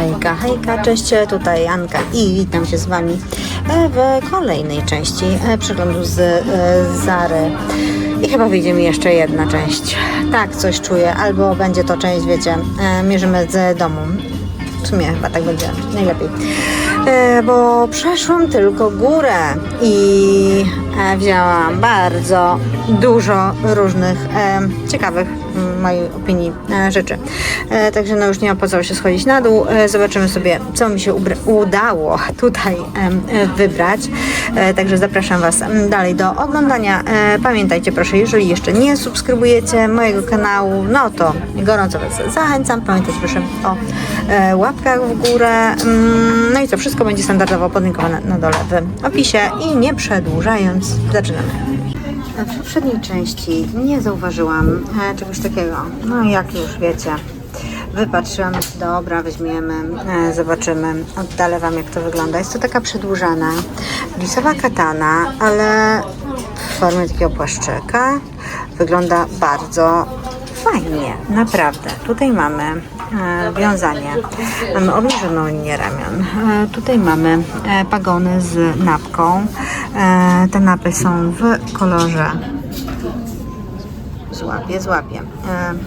Hejka, hejka, cześć, tutaj Anka i witam się z Wami e, w kolejnej części e, przeglądu z e, Zary. I chyba wyjdzie mi jeszcze jedna część. Tak, coś czuję, albo będzie to część, wiecie, mierzymy z domu. W sumie chyba tak będzie najlepiej. Bo przeszłam tylko górę i wzięłam bardzo dużo różnych ciekawych w mojej opinii e, rzeczy. E, także no już nie opłacało się schodzić na dół. E, zobaczymy sobie, co mi się udało tutaj wybrać. Także zapraszam Was dalej do oglądania. Pamiętajcie proszę, jeżeli jeszcze nie subskrybujecie mojego kanału, no to gorąco Was zachęcam. Pamiętajcie proszę o łapkach w górę. Mm, No i co, wszystko będzie standardowo podlinkowane na dole w opisie. I nie przedłużając, zaczynamy. W poprzedniej części nie zauważyłam e, czegoś takiego. No jak już wiecie, wypatrzyłam, dobra, weźmiemy, e, zobaczymy, oddalę Wam jak to wygląda. Jest to taka przedłużana lisowa katana, ale w formie takiego płaszczyka. Wygląda bardzo fajnie, naprawdę. Tutaj mamy wiązanie, mamy obniżoną linię ramion. E, tutaj mamy e, pagony z napką. E, te napy są w kolorze złapię, złapię.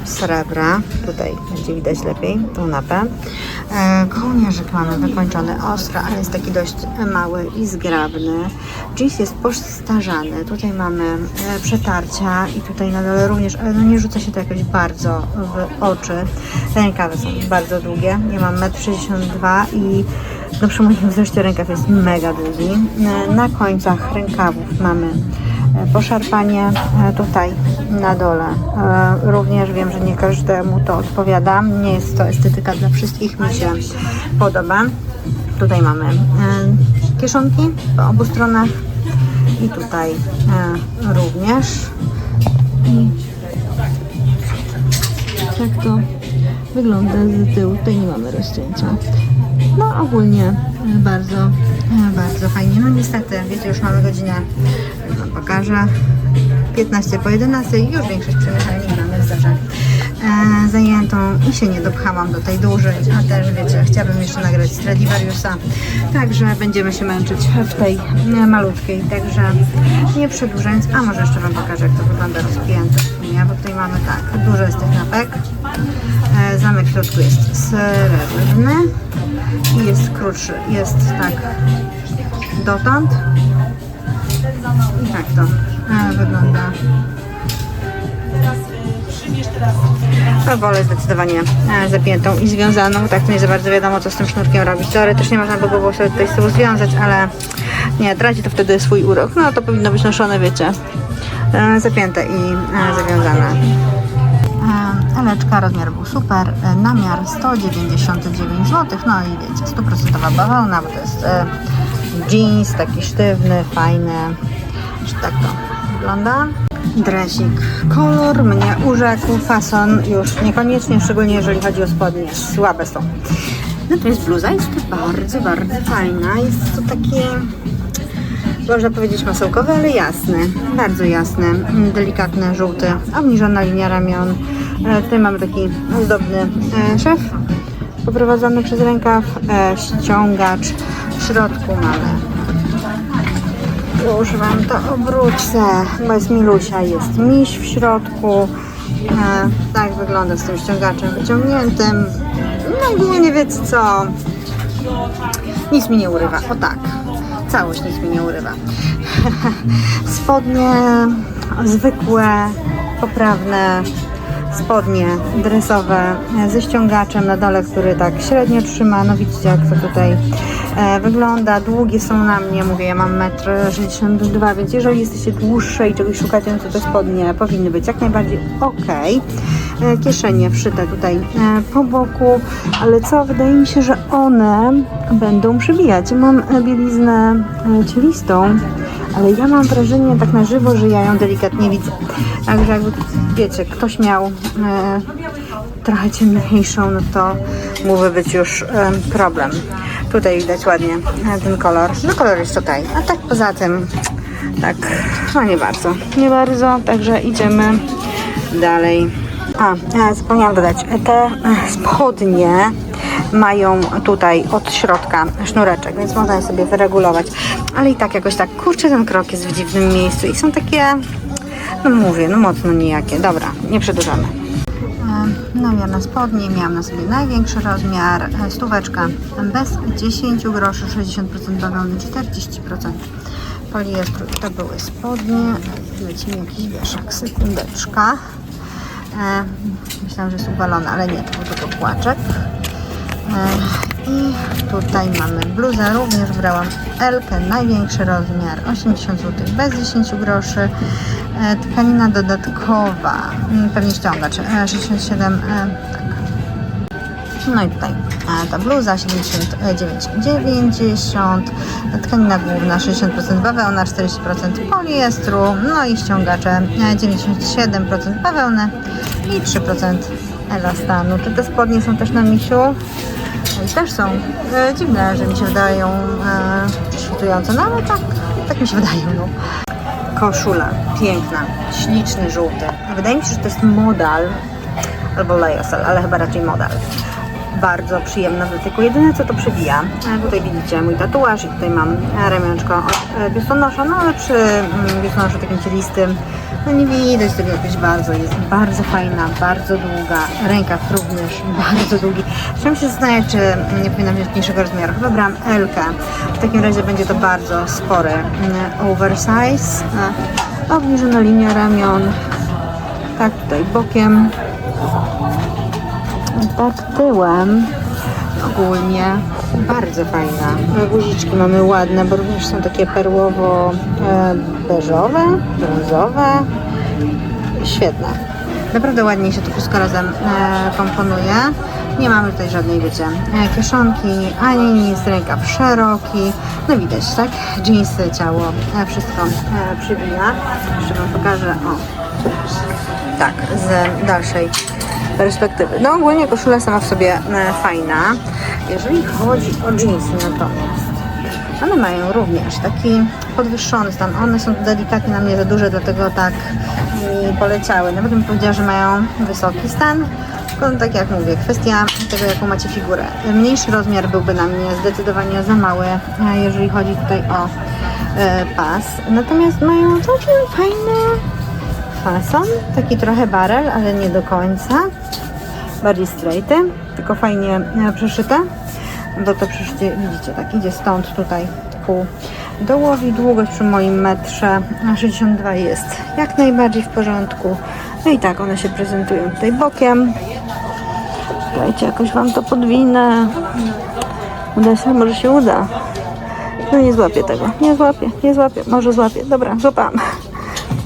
Srebra, tutaj będzie widać lepiej tą napę. Kołnierzyk mamy wykończony ostro, ale jest taki dość mały i zgrabny. Jeans jest postarzany. Tutaj mamy e, przetarcia i tutaj na dole również, ale no nie rzuca się to jakoś bardzo w oczy. Rękawy są bardzo długie. Ja mam 1,62 m i no przy moim wzroście rękaw jest mega długi. E, na końcach rękawów mamy poszarpanie e, tutaj na dole. E, Również wiem, że nie każdemu to odpowiada. Nie jest to estetyka dla wszystkich, mi się podoba. Tutaj mamy e, kieszonki po obu stronach i tutaj również. I tak to wygląda z tyłu. Tutaj nie mamy rozcięcia. No ogólnie bardzo, bardzo fajnie. No niestety, wiecie, już mamy godzinę, pokażę, 15 po 11 i już większość przemieszczalni mamy w zarze e, zajętą i się nie dopchałam do tej dużej, a też wiecie, chciałabym jeszcze nagrać Stradivariusa, także będziemy się męczyć w tej e, malutkiej, także nie przedłużając, a może jeszcze Wam pokażę, jak to wygląda rozpięte w sumie, bo tutaj mamy tak, dużo jest tych napek, e, zamek w środku jest srebrny i jest krótszy, jest tak dotąd i tak to wygląda. No wolę zdecydowanie e, zapiętą i związaną, tak to nie za bardzo wiadomo co z tym sznurkiem robić. Teoretycznie można by było sobie tutaj z tyłu związać, ale nie, traci to wtedy swój urok. No to powinno być noszone, wiecie, e, zapięte i e, zawiązane. Eleczka, rozmiar był super, e, namiar 199 zł, no i wiecie, stuprocentowa bawełna, bo to jest jeans taki sztywny, fajny, tak to wygląda. Dresik, kolor mnie urzekł, fason już niekoniecznie, szczególnie jeżeli chodzi o spodnie, słabe są. Natomiast bluza jest bardzo, bardzo fajna, jest to takie można powiedzieć masełkowy, ale jasny, bardzo jasny, mm, delikatny, żółty, obniżona linia ramion. E, Tutaj mamy taki ozdobny e, szef poprowadzony przez rękaw, e, ściągacz. W środku mamy już Wam to obrócę, bo jest milusia, jest miś w środku. E, tak wygląda z tym ściągaczem wyciągniętym. No ogólnie wiecie co, nic mi nie urywa, o tak. Całość nic mi nie urywa. Spodnie zwykłe, poprawne, spodnie dresowe ze ściągaczem na dole, który tak średnio trzyma. No widzicie jak to tutaj e, wygląda. Długie są na mnie, mówię, ja mam 1,62 m, więc jeżeli jesteście dłuższe i czegoś szukacie, no to te spodnie powinny być jak najbardziej ok. E, kieszenie wszyte tutaj e, po boku, ale co, wydaje mi się, że one będą przybijać. Mam bieliznę cielistą, ale ja mam wrażenie tak na żywo, że ja ją delikatnie widzę. Także jakby, wiecie, ktoś miał e, trochę ciemniejszą, no to mógłby być już e, problem. Tutaj widać ładnie e, ten kolor. No kolor jest ok. A tak poza tym, tak, no nie bardzo. Nie bardzo, także idziemy dalej. A, zapomniałam dodać, te e, spodnie mają tutaj od środka sznureczek, więc można je sobie wyregulować. Ale i tak jakoś tak, kurczę, ten krok jest w dziwnym miejscu i są takie, no mówię, no mocno nijakie. Dobra, nie przedłużamy. Namiar na spodnie, miałam na sobie największy rozmiar, e, stóweczka bez 10 groszy, 60% bawełny, 40% poliestru. To były spodnie, leci mi jakiś wieszak, sekundeczka. E, myślałam, że jest uwalony, ale nie, to był tylko płaczek. E, I tutaj mamy bluzę, również brałam L-kę, największy rozmiar, 80 zł bez 10 groszy. E, tkanina dodatkowa, mm, pewnie ściągacz, e, 67, e, tak. No i tutaj e, ta bluza 79,90, tkanina główna 60% bawełna, 40% poliestru, no i ściągacze e, 97% bawełny i 3% elastanu. Czy te spodnie są też na misiu? I też są e, dziwne, że mi się wydają e, prześwitujące, no ale tak, tak mi się wydaje. No. Koszula, piękna, śliczny, żółty. Wydaje mi się, że to jest modal albo lejosel, ale chyba raczej modal. Bardzo przyjemna w dotyku. Jedyne co to przebija, e, tutaj widzicie mój tatuaż i tutaj mam e, ramionczko od e, biustonosza, no ale przy mm, biustonoszu takim cielistym no nie widać tego jakoś bardzo. Jest bardzo fajna, bardzo długa. Rękaw również bardzo długi. Chciałam się zastanawiać, czy nie powinna wziąć mniejszego rozmiaru. Chyba brałam L. W takim razie będzie to bardzo spory mm, oversize. Obniżona linia ramion. Tak, tutaj bokiem. Tak tyłem ogólnie bardzo fajna. Guziczki mamy ładne, bo również są takie perłowo e, brązowe. Świetne. Naprawdę ładnie się to wszystko razem e, komponuje. Nie mamy tutaj żadnej, wiecie, e, kieszonki, ani nic, rękaw szeroki. No widać, tak? Jeansy, ciało, wszystko przybija. Jeszcze Wam pokażę, o, tak, z dalszej perspektywy. No ogólnie koszula sama w sobie fajna. Jeżeli chodzi o jeansy natomiast, one mają również taki podwyższony stan. One są delikatnie na mnie za duże, dlatego tak mi poleciały. Nawet bym powiedziała, że mają wysoki stan. Tylko tak jak mówię, kwestia tego, jaką macie figurę. Mniejszy rozmiar byłby na mnie zdecydowanie za mały, e, jeżeli chodzi tutaj o e, pas. Natomiast mają całkiem fajne fason, taki trochę barel, ale nie do końca. Bardziej straighty, tylko fajnie e, przeszyte. Bo to przeszycie, widzicie, tak idzie stąd tutaj ku dołowi. Długość przy moim metrze 62 jest jak najbardziej w porządku. No i tak one się prezentują tutaj bokiem. Dajcie jakoś Wam to podwinę. Uda się, może się uda. No nie złapię tego, nie złapię, nie złapię, może złapię. Dobra, złapałam.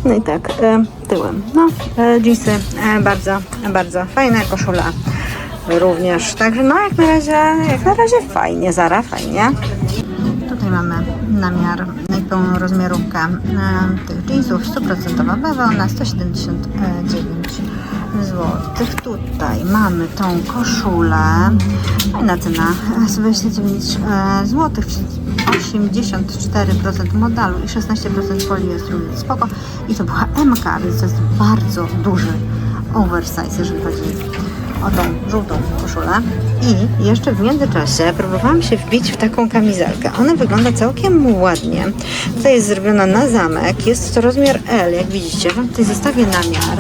No i tak, e, tyłem. No, jeansy e, bardzo, bardzo fajne, koszula również. Także no jak na razie, jak na razie fajnie, Zara, fajnie. Tutaj mamy namiar pełną rozmiarówkę e, tych jeansów, 100% bawełna, 179 zł. Tutaj mamy tą koszulę, fajna cena, e, 129 zł, 84% modalu i 16% poliestru, spoko. I to była MK, więc to jest bardzo duży oversize, jeżeli chodzi o tą żółtą koszulę. I jeszcze w międzyczasie próbowałam się wbić w taką kamizelkę. Ona wygląda całkiem ładnie. Tutaj jest zrobiona na zamek. Jest to rozmiar L, jak widzicie. Wam tutaj zostawię namiar.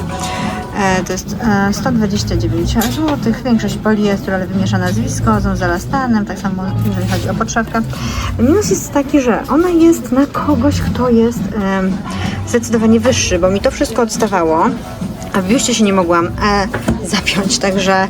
E, To jest e, 129 zł, większość poliestru, ale wymieszana z wiskozą, z elastanem, tak samo jeżeli chodzi o podszewkę. Minus jest taki, że ona jest na kogoś, kto jest zdecydowanie wyższy, bo mi to wszystko odstawało, a w biuście się nie mogłam e, zapiąć, także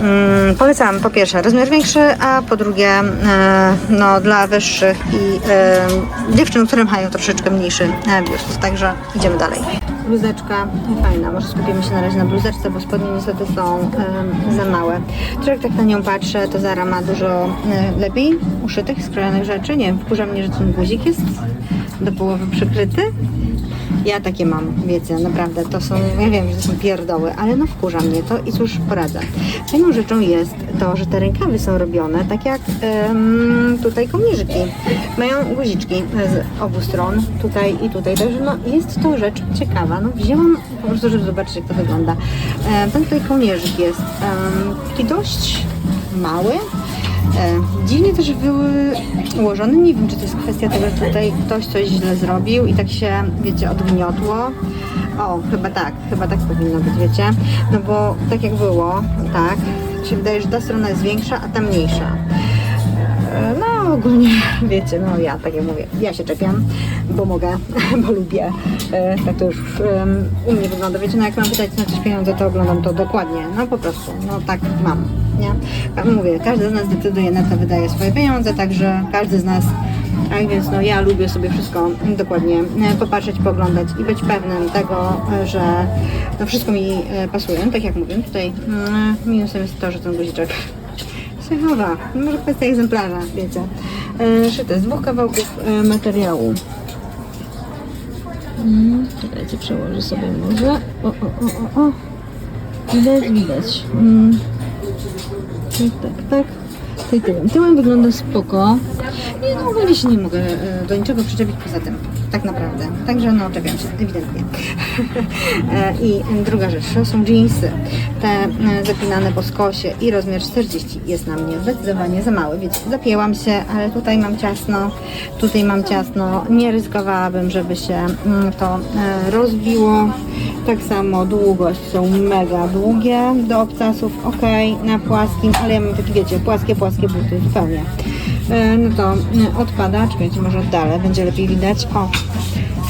mm, polecam po pierwsze rozmiar większy, a po drugie e, no, dla wyższych i e, dziewczyn, które mają troszeczkę mniejszy e, biust, także idziemy dalej. Bluzeczka fajna, może skupimy się na razie na bluzeczce, bo spodnie niestety są em, za małe. Jak tak na nią patrzę, to Zara ma dużo e, lepiej uszytych, skrojonych rzeczy. Nie wiem, wkurza mnie, że ten guzik jest do połowy przykryty. Ja takie mam, wiecie, naprawdę, to są, ja wiem, że to są pierdoły, ale no wkurza mnie to i cóż poradzę. Fajną rzeczą jest to, że te rękawy są robione tak jak em, tutaj kołnierzyki. Mają guziczki z obu stron, tutaj i tutaj, także no jest to rzecz ciekawa. No wzięłam po prostu, żeby zobaczyć jak to wygląda. E, ten tutaj kołnierzyk jest taki dość mały, E, dziwnie też były ułożone. Nie wiem, czy to jest kwestia tego, że tutaj ktoś coś źle zrobił i tak się, wiecie, odgniotło. O, chyba tak, chyba tak powinno być, wiecie. No bo tak jak było, tak, się wydaje, że ta strona jest większa, a ta mniejsza. E, No ogólnie, wiecie, no ja tak jak mówię, ja się czepiam, bo mogę, bo lubię. E, Tak to już em, u mnie wygląda. Wiecie, no jak mam wydać na coś pieniądze, to oglądam to dokładnie. No po prostu, no tak mam, Jak mówię, każdy z nas decyduje na co wydaje swoje pieniądze, także każdy z nas tak więc no ja lubię sobie wszystko dokładnie e, popatrzeć, poglądać i być pewnym tego, e, że wszystko mi e, pasuje. No, tak jak mówię, tutaj mm, minusem jest to, że ten guziczek się chowa. Może kwestia egzemplarza, wiecie. Szyte z dwóch kawałków materiału. Mm, Czekajcie, przełożę sobie może. O, o, o, o, o. Widać, widać. Mm. Tak, tak, tak. Tutaj tyłem. Tyłem wygląda spoko. Nie, no ogólnie się nie mogę e, do niczego przyczepić poza tym. Tak naprawdę. Także no czepiam się, ewidentnie. E, I druga rzecz, są jeansy. Te e, zapinane po skosie i rozmiar 40 jest na mnie zdecydowanie za mały. Wiecie, zapięłam się, ale tutaj mam ciasno, tutaj mam ciasno. Nie ryzykowałabym, żeby się mm, to e, rozbiło. Tak samo długość są mega długie do obcasów, ok, na płaskim, ale ja mam takie, wiecie, płaskie, płaskie buty, zupełnie. E, No to e, odpada, czekajcie, może oddalę, będzie lepiej widać. O,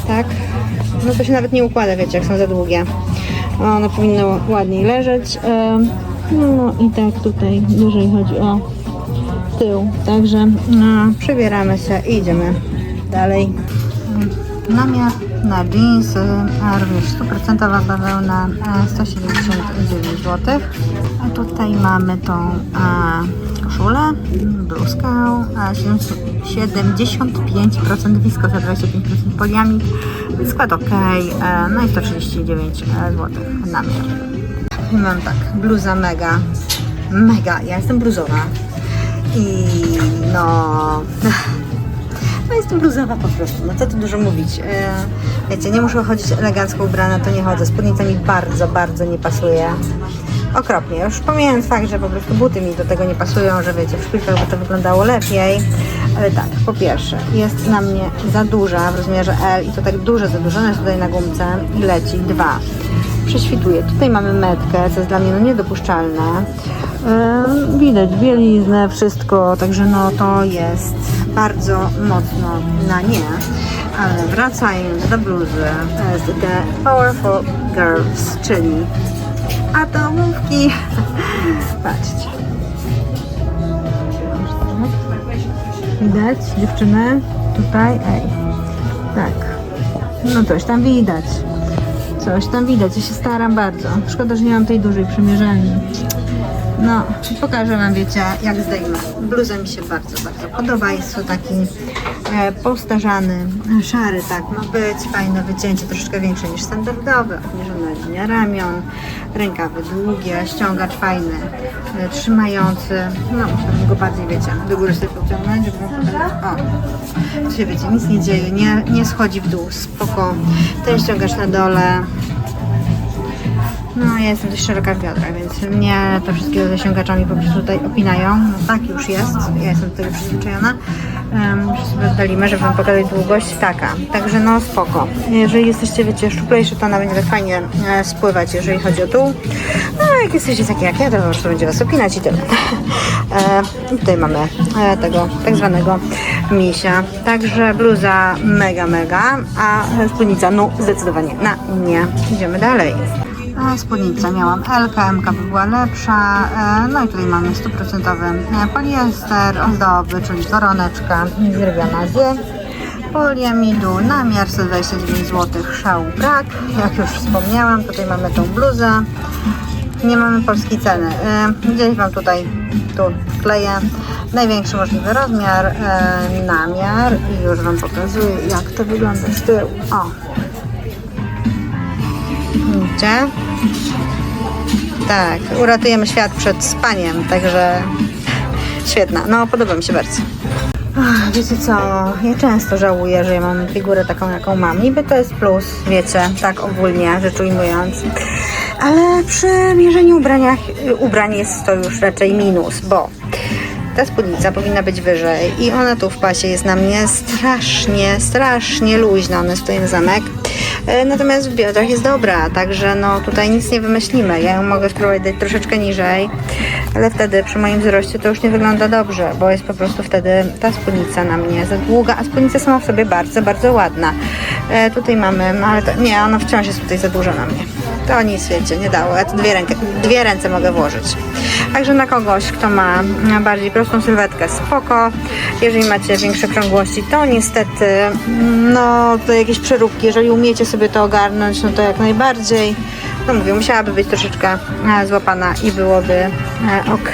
tak. No to się nawet nie układa, wiecie, jak są za długie. One powinny ładniej leżeć. E, No i tak tutaj, jeżeli chodzi o tył. Także no, przebieramy się i idziemy dalej. Namiar na jeansy, a również 100% bawełna, e, 179 zł. A tutaj mamy tą e, koszulę, bluzkę, e, 75% wiskos, a 25% poliamid. Skład ok, e, no i 139 zł namiar. I mam tak, bluza mega, mega, ja jestem bluzowa i no... No jestem bluzowa po prostu, no co tu dużo mówić. E, wiecie, nie muszę chodzić elegancko ubrana, to nie chodzę. Spódnica mi bardzo, bardzo nie pasuje. Okropnie. Już pomijając fakt, że po prostu buty mi do tego nie pasują, że wiecie, w szpilkach by to wyglądało lepiej. Ale tak, po pierwsze, jest na mnie za duża w rozmiarze L i to tak duże za dużo, ona jest tutaj na gumce i leci. Dwa, prześwituje. Tutaj mamy metkę, co jest dla mnie no niedopuszczalne. Yy, widać bieliznę, wszystko, także no to jest bardzo mocno na nie. Ale wracając do bluzy, to jest The Powerful Girls, czyli atomówki. Patrzcie. Widać dziewczyny? Tutaj, ej. Tak. No coś tam widać. Coś tam widać, ja się staram bardzo. Szkoda, że nie mam tej dużej przymierzalni. No, pokażę Wam, wiecie, jak zdejmę. Bluza mi się bardzo, bardzo podoba. Jest to taki e, postarzany, e, szary, tak, ma być. Fajne wycięcie, troszeczkę większe niż standardowe. Obniżona linia ramion, rękawy długie, ściągacz fajny, e, trzymający. No, muszę go bardziej, wiecie, do góry sobie pociągnąć, żeby. O, się, wiecie, nic nie dzieje, nie, nie schodzi w dół, spoko. Ten ściągacz na dole, no, ja jestem dość szeroka w biodrach, więc mnie to wszystkiego ze ściągaczami po prostu tutaj opinają. No tak już jest, ja jestem do tego przyzwyczajona. Muszę sobie oddalimy, żeby wam pokazać długość. Taka, także no spoko. Jeżeli jesteście, wiecie, szczuplejsze, to ona będzie fajnie e, spływać, jeżeli chodzi o dół. No, a jak jesteście takie jak ja, to po prostu będzie was opinać i tyle. E, tutaj mamy e, tego tak zwanego misia. Także bluza mega, mega, a spódnica no zdecydowanie na nie. Idziemy dalej. Spódnicę miałam L, MK by była lepsza. E, No i tutaj mamy stuprocentowy e, poliester, ozdoby, czyli koroneczka zerwiona z poliamidu, namiar 129 zł, szału brak. Jak już wspomniałam, tutaj mamy tą bluzę. Nie mamy polskiej ceny. E, Gdzieś Wam tutaj tu kleję największy możliwy rozmiar, namiar i już Wam pokazuję jak to wygląda z tyłu. O, Widzicie? Tak, uratujemy świat przed spaniem, także świetna. No, podoba mi się bardzo. Ach, Wiecie co, ja często żałuję, że ja mam figurę taką, jaką mam. Niby to jest plus, wiecie, tak ogólnie rzecz ujmując. Ale przy mierzeniu ubraniach, ubrań jest to już raczej minus, bo ta spódnica powinna być wyżej i ona tu w pasie jest na mnie strasznie, strasznie luźna, ona jest tutaj na zamek. E, Natomiast w biodrach jest dobra, także no tutaj nic nie wymyślimy. Ja ją mogę spróbować dać troszeczkę niżej, ale wtedy przy moim wzroście to już nie wygląda dobrze, bo jest po prostu wtedy ta spódnica na mnie za długa, a spódnica sama w sobie bardzo, bardzo ładna. E, tutaj mamy, no ale to, nie, ona wciąż jest tutaj za duża na mnie. To nic wiecie, nie dało. Ja tu dwie, rękę, dwie ręce mogę włożyć. Także na kogoś, kto ma bardziej prostą sylwetkę, spoko. Jeżeli macie większe krągłości, to niestety, mm, no to jakieś przeróbki. Jeżeli umiecie sobie to ogarnąć, no to jak najbardziej. No mówię, musiałaby być troszeczkę e, złapana i byłoby e, ok.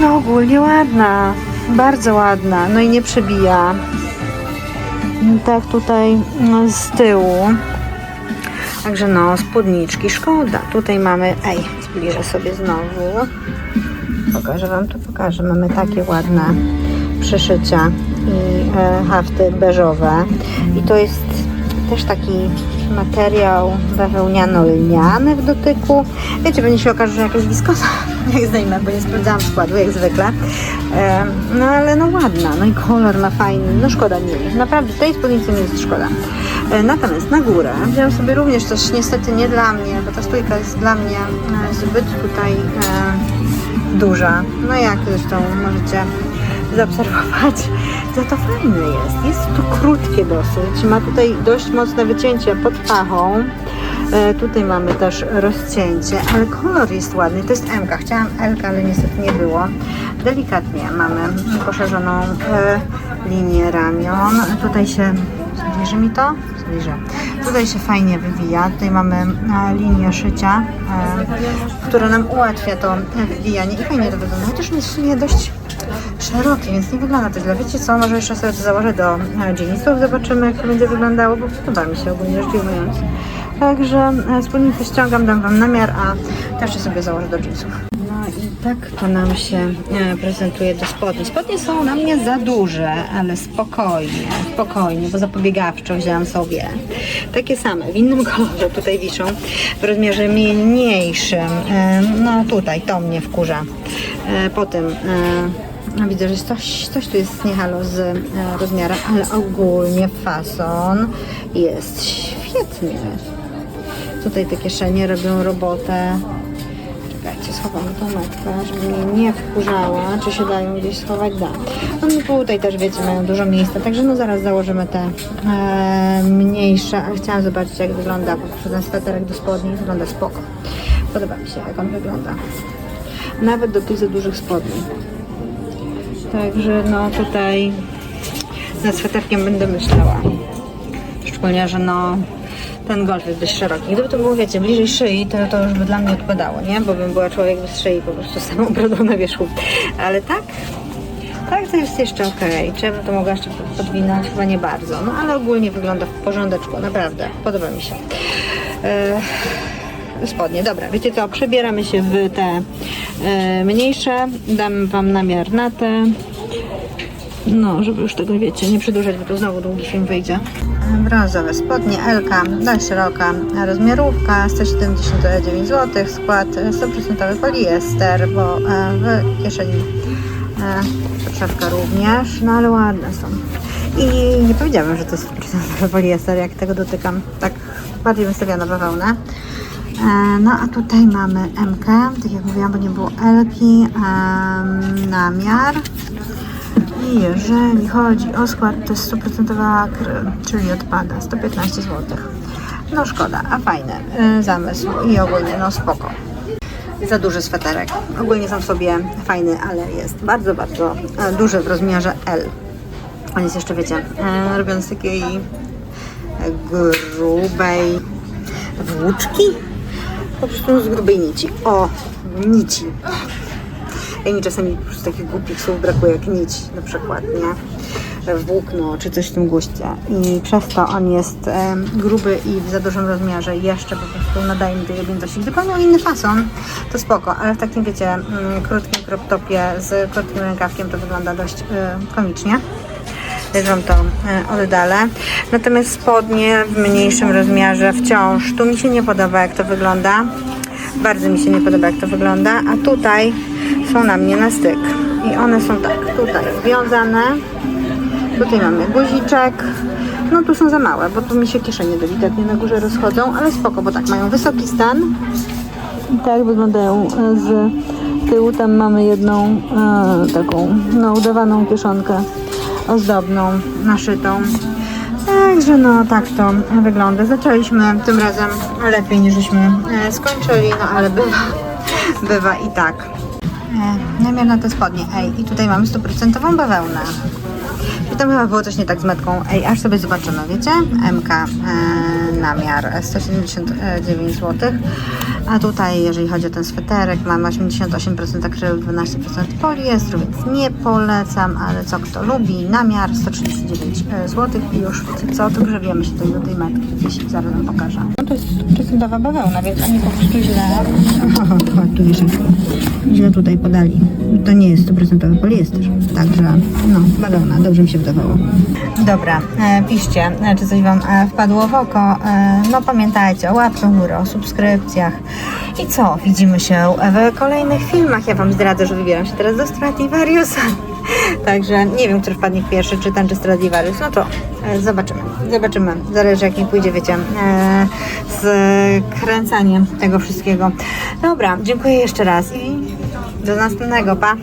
No ogólnie ładna, bardzo ładna. No i nie przebija. Tak tutaj no, z tyłu. Także no, spódniczki, szkoda. Tutaj mamy, ej, zbliżę sobie znowu. Pokażę Wam to, pokażę. Mamy takie ładne przyszycia i e, hafty beżowe. I to jest też taki materiał bawełniano-lniany w dotyku. Wiecie, pewnie się okaże, że jakaś wiskoza, jak zdejmę, bo nie sprawdzałam składu, jak zwykle. No ale no ładna, no i kolor ma fajny, no szkoda mi. Naprawdę, tej spódnicy mi jest szkoda. E, Natomiast na górę wziąłem sobie również coś niestety nie dla mnie, bo ta stójka jest dla mnie e, zbyt tutaj e, duża. No jak zresztą możecie zaobserwować, to to fajne jest. Jest to krótkie dosyć. Ma tutaj dość mocne wycięcie pod pachą. E, tutaj mamy też rozcięcie, ale kolor jest ładny. To jest MK. Chciałam L, ale niestety nie było. Delikatnie mamy poszerzoną e, linię ramion. Tutaj się zbliży mi to? Zbliżę. Tutaj się fajnie wywija. Tutaj mamy e, linię szycia, e, która nam ułatwia to wywijanie i fajnie to wygląda. Chociaż jest dość szeroki, więc nie wygląda to źle. Wiecie co, może jeszcze sobie to założę do e, jeansów, zobaczymy jak to będzie wyglądało, bo podoba mi się ogólnie rzecz ujmując. Także e, spódnicę ściągam, dam Wam namiar, a też sobie założę do jeansów. No i tak to nam się e, prezentuje do spodni. Spodnie są na mnie za duże, ale spokojnie, spokojnie, bo zapobiegawczo wzięłam sobie. Takie same, w innym kolorze tutaj wiszą, w rozmiarze mniejszym. E, No tutaj, to mnie wkurza. E, Potem e, no widzę, że coś, coś tu jest niehalo z e, rozmiarem, ale ogólnie fason jest świetny. Tutaj te kieszenie robią robotę. Czekajcie, schowam tą metkę, żeby mnie nie wkurzała. Czy się dają gdzieś schować? Da. No i tutaj też, wiecie, mają dużo miejsca, także no zaraz założymy te e, mniejsze. A chciałam zobaczyć, jak wygląda, po prostu ten sweterek do spodni wygląda spoko. Podoba mi się, jak on wygląda. Nawet do tych za dużych spodni. Także no tutaj nad sweterkiem będę myślała. Szczególnie, że no ten golf jest dość szeroki. Gdyby to było, wiecie, bliżej szyi, to, to już by dla mnie odpadało, nie? Bo bym była człowiek bez szyi po prostu samą brodą na wierzchu. Ale tak, tak to jest jeszcze ok. Czy to mogła jeszcze podwinąć? Chyba nie bardzo. No ale ogólnie wygląda w porządeczku, naprawdę. Podoba mi się. Eee, spodnie. Dobra, wiecie co, przebieramy się w te e, mniejsze. Dam Wam namiar na te. No, żeby już tego, wiecie, nie przedłużać, bo to znowu długi film wyjdzie. Brązowe spodnie, Elka, dość szeroka rozmiarówka, 179 zł, skład 100% poliester, bo e, w kieszeni e, podszewka również, no ale ładne są. I nie powiedziałabym, że to jest 100% poliester, jak tego dotykam, tak bardziej wystawiona bawełna. E, No a tutaj mamy MK, tak jak mówiłam, bo nie było Elki, namiar. I jeżeli chodzi o skład, to jest 100% akryl, czyli odpada, 115 zł. No szkoda, a fajny y, zamysł i ogólnie no spoko. Za duży sweterek. Ogólnie sam sobie fajny, ale jest bardzo, bardzo e, duży w rozmiarze L. On jest jeszcze, wiecie, e, robiony z takiej e, grubej włóczki. Po prostu z grubej nici. O, nici. Ja mi czasami po prostu takich głupich słów brakuje jak nić na przykład, nie? Włókno czy coś w tym guście. I przez to on jest em, gruby i w za dużym rozmiarze i jeszcze po prostu nadaje mi tej objętości. Gdyby on miał inny fason, to spoko, ale w takim wiecie, mm, krótkim crop topie z krótkim rękawkiem to wygląda dość y, komicznie. Wam to e, oddalę. Natomiast spodnie w mniejszym rozmiarze wciąż. Tu mi się nie podoba jak to wygląda. Bardzo mi się nie podoba jak to wygląda. A tutaj są na mnie na styk. I one są tak, tutaj związane. Tutaj mamy guziczek. No tu są za małe, bo tu mi się kieszenie delikatnie na górze rozchodzą, ale spoko, bo tak, mają wysoki stan. I tak wyglądają e, z tyłu. Tam mamy jedną e, taką, no udawaną kieszonkę ozdobną, naszytą. Także no tak to wygląda. Zaczęliśmy tym razem lepiej niż żeśmy e, skończyli, no ale bywa, bywa i tak. E, namiar na te spodnie. Ej, i tutaj mamy 100% bawełnę. I tam chyba było coś nie tak z metką. Ej, aż sobie zobaczymy, wiecie? MK e, namiar 179 zł. A tutaj, jeżeli chodzi o ten sweterek, mamy 88% akrylu, 12% poliestru, więc nie polecam, ale co kto lubi, namiar 139 zł i już co, to grzebiemy się tutaj do tej metki, gdzieś zaraz wam pokażę. No to jest procentowa bawełna, więc oni po prostu źle, tu wiesz, źle tutaj podali. To nie jest 100% poliester, także no, bawełna, dobrze mi się wydawało. Dobra, e, piszcie, e, czy coś Wam e, wpadło w oko. E, no pamiętajcie o łapce w górę, o subskrypcjach. I co? Widzimy się w kolejnych filmach. Ja Wam zdradzę, że wybieram się teraz do Stradivariusa. Także nie wiem, który wpadnie pierwszy, czy ten, czy Stradivarius. No to e, zobaczymy. Zobaczymy. Zależy jak mi pójdzie, wiecie, e, z kręcaniem tego wszystkiego. Dobra, dziękuję jeszcze raz i do następnego. Pa!